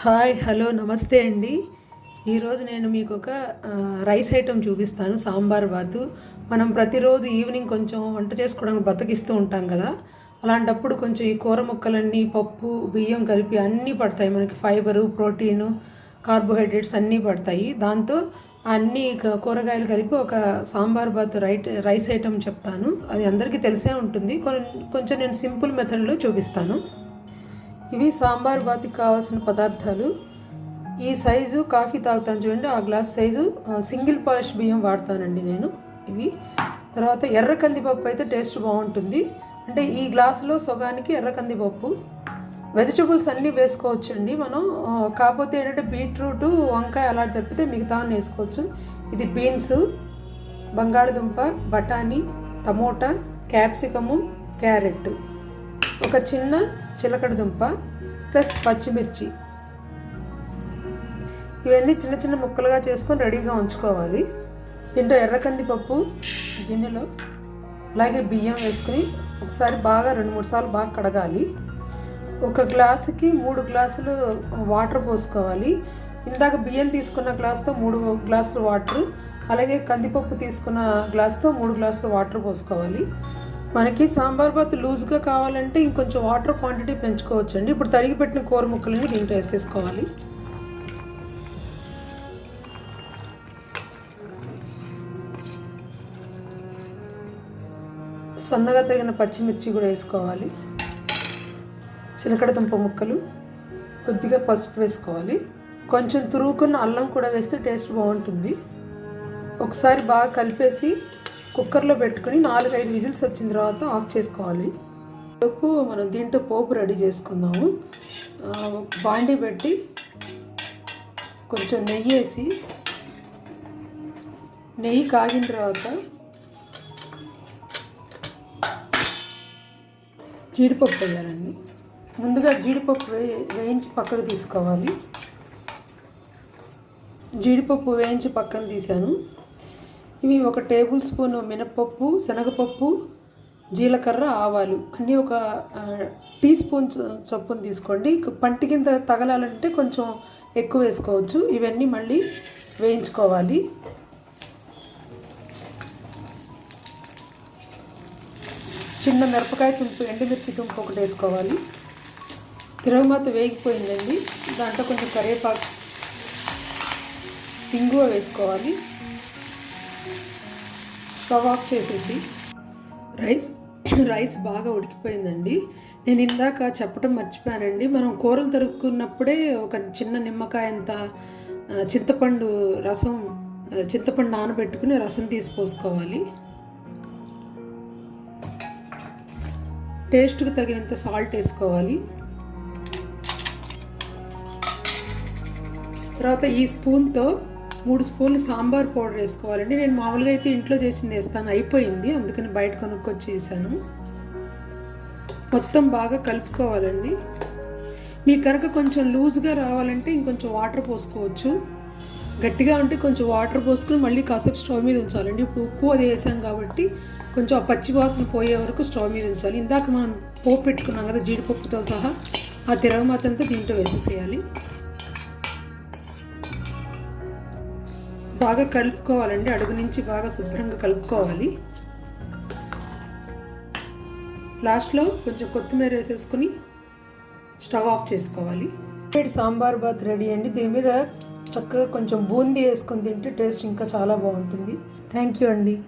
Hi hello నమస్తే అండి. ఈరోజు నేను మీకు ఒక రైస్ ఐటెం చూపిస్తాను సాంబార్ బాతు. మనం ప్రతిరోజు ఈవినింగ్ కొంచెం వంట చేసుకోవడానికి బతికిస్తూ ఉంటాం కదా. అలాంటప్పుడు కొంచెం ఈ కూర ముక్కలన్నీ పప్పు బియ్యం కలిపి అన్నీ పడతాయి. మనకి ఫైబరు ప్రోటీను కార్బోహైడ్రేట్స్ అన్నీ పడతాయి. దాంతో అన్ని కూరగాయలు కలిపి ఒక sambar bath right rice item చెప్తాను. అది అందరికీ తెలిసే ఉంటుంది. కొంచెం నేను సింపుల్ మెథడ్లో చూపిస్తాను. ఇవి సాంబార్ బాతికి కావాల్సిన పదార్థాలు. ఈ సైజు కాఫీ తాగుతాను చూడండి ఆ గ్లాస్ సైజు. సింగిల్ పాలిష్ బియ్యం వాడతానండి నేను ఇవి. తర్వాత ఎర్ర కందిపప్పు అయితే టేస్ట్ బాగుంటుంది. అంటే ఈ గ్లాసులో సగానికి ఎర్ర కందిపప్పు. వెజిటబుల్స్ అన్నీ వేసుకోవచ్చు అండి మనం కాకపోతే ఏంటంటే బీట్రూట్ వంకాయ అలా తప్పితే మిగతా వేసుకోవచ్చు. ఇది బీన్స్ బంగాళదుంప బఠానీ టమోటా క్యాప్సికము క్యారెట్. ఒక చిన్న చిలకడ దుంప ప్లస్ పచ్చిమిర్చి. ఇవన్నీ చిన్న చిన్న ముక్కలుగా చేసుకొని రెడీగా ఉంచుకోవాలి. దీంట్లో ఎర్ర కందిపప్పు గిన్నెలో అలాగే బియ్యం వేసుకుని ఒకసారి బాగా రెండు మూడు సార్లు బాగా కడగాలి. ఒక గ్లాసుకి మూడు గ్లాసులు వాటర్ పోసుకోవాలి. ఇందాక బియ్యం తీసుకున్న గ్లాస్తో మూడు గ్లాసులు వాటర్ అలాగే కందిపప్పు తీసుకున్న గ్లాస్తో మూడు గ్లాసులు వాటర్ పోసుకోవాలి. మనకి సాంబార్ బాత్ లూజ్గా కావాలంటే ఇంకొంచెం వాటర్ క్వాంటిటీ పెంచుకోవచ్చండి. ఇప్పుడు తరిగి పెట్టిన కూర ముక్కలని దీంట్లో వేసేసుకోవాలి. సన్నగా తరిగిన పచ్చిమిర్చి కూడా వేసుకోవాలి. చిలకడ దుంప ముక్కలు కొద్దిగా పసుపు వేసుకోవాలి. కొంచెం తురుముకున్న అల్లం కూడా వేస్తే టేస్ట్ బాగుంటుంది. ఒకసారి బాగా కలిపేసి కుక్కర్లో పెట్టుకుని నాలుగైదు విజిల్స్ వచ్చిన తర్వాత ఆఫ్ చేసుకోవాలి. పోపు మనం దీంట్లో పోపు రెడీ చేసుకుందాము. బాండి పెట్టి కొంచెం నెయ్యి వేసి నెయ్యి కాగిన తర్వాత జీడిపప్పు వేయాలండి. ముందుగా జీడిపప్పు వే వేయించి పక్కకు తీసుకోవాలి. జీడిపప్పు వేయించి పక్కన తీసాను ఇవి ఒక టేబుల్ స్పూన్ మినపప్పు శనగపప్పు జీలకర్ర ఆవాలు. అన్నీ ఒక టీ స్పూన్ చొప్పున తీసుకోండి. పంటి కింద తగలాలంటే కొంచెం ఎక్కువ వేసుకోవచ్చు. ఇవన్నీ మళ్ళీ వేయించుకోవాలి. చిన్న మిరపకాయ తుంపు ఎండుమిర్చి తుంపు ఒకటి వేసుకోవాలి. తిరగమాత వేగిపోయిందండి. దాంట్లో కొంచెం కరివేపాకు ఇంగువ వేసుకోవాలి. స్టవ్ ఆఫ్ చేసేసి రైస్ రైస్ బాగా ఉడికిపోయిందండి. నేను ఇందాక చెప్పడం మర్చిపోయానండి. మనం కూరలు తరుక్కున్నప్పుడే ఒక చిన్న నిమ్మకాయ అంత చింతపండు రసం చింతపండు నానబెట్టుకుని రసం తీసి పోసుకోవాలి. టేస్ట్కి తగినంత సాల్ట్ వేసుకోవాలి. తర్వాత ఈ స్పూన్తో మూడు స్పూన్లు సాంబార్ పౌడర్ వేసుకోవాలండి. నేను మామూలుగా అయితే ఇంట్లో చేసింది వేస్తాను. అయిపోయింది. అందుకని బయట కొనుక్కొచ్చి వేసాను మొత్తం బాగా కలుపుకోవాలండి. మీ కనుక కొంచెం లూజ్గా రావాలంటే ఇంకొంచెం వాటర్ పోసుకోవచ్చు. గట్టిగా ఉంటే కొంచెం వాటర్ పోసుకుని మళ్ళీ కాసేపు స్టవ్ మీద ఉంచాలండి. ఇప్పుడు ఉప్పు అది వేసాం కాబట్టి కొంచెం ఆ పచ్చి వాసన పోయే వరకు స్టవ్ మీద ఉంచాలి. ఇందాక మనం పోపు పెట్టుకున్నాం కదా జీడిపప్పుతో సహా. ఆ తిరగమాతంతా దీంట్లో వేసేసేయాలి. బాగా కలుపుకోవాలండి. అడుగు నుంచి బాగా శుభ్రంగా కలుపుకోవాలి. లాస్ట్లో కొంచెం కొత్తిమీర వేసేసుకుని స్టవ్ ఆఫ్ చేసుకోవాలి. సాంబార్ బాత్ రెడీ అండి. దీని మీద చక్కగా కొంచెం బూందీ వేసుకొని తింటే టేస్ట్ ఇంకా చాలా బాగుంటుంది. థ్యాంక్ యూ అండి.